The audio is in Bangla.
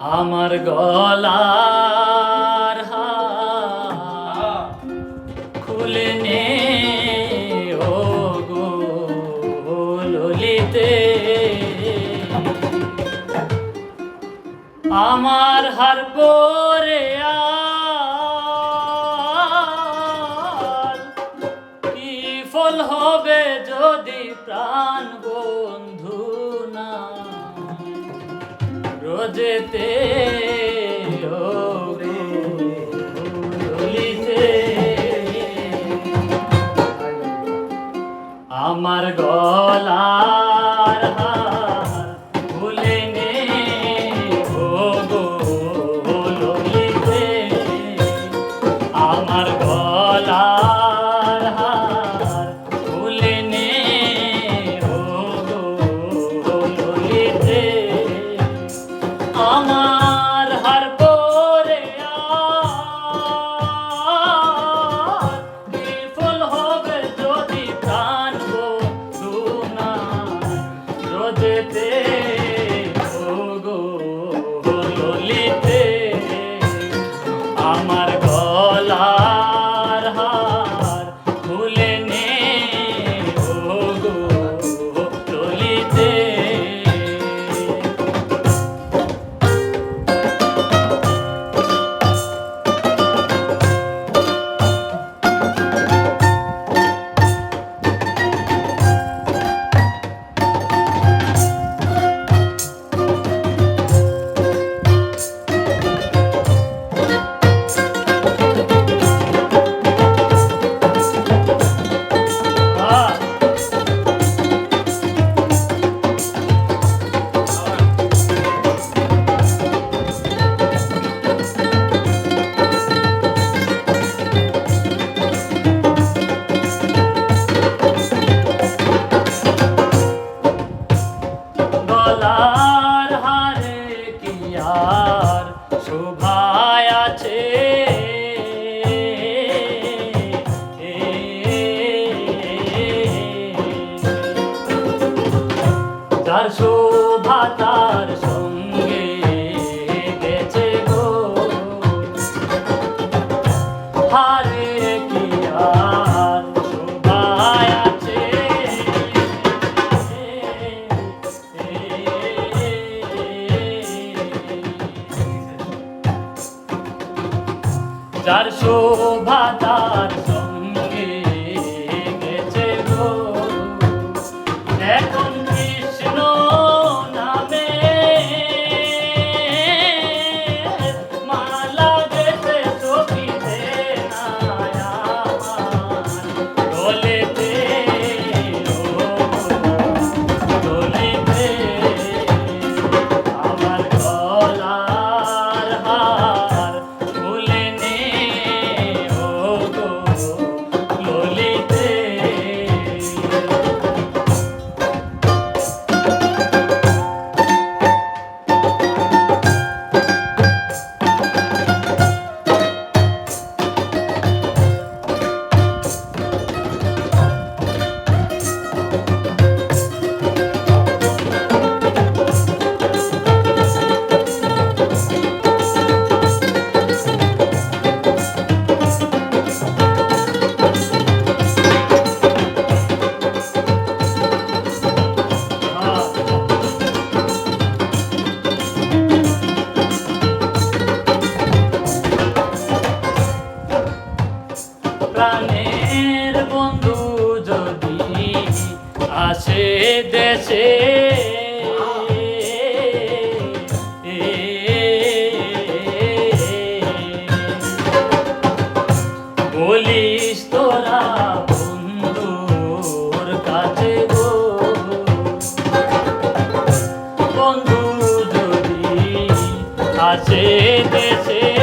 আমার গলার খুলে নে, ও গো ললিতে। আমার হার পরে কি ফল হবে যদি প্রাণ বন্ধু না রোজেতে ও যার শোভা তার সঙ্গে গেছে গো। হারে কি আর শোভায় আছে? যার শোভা তার সঙ্গে প্রাণের বন্ধু যদি আসে দেশে বলিস তোরা বন্ধুর কাছে আসে দেশে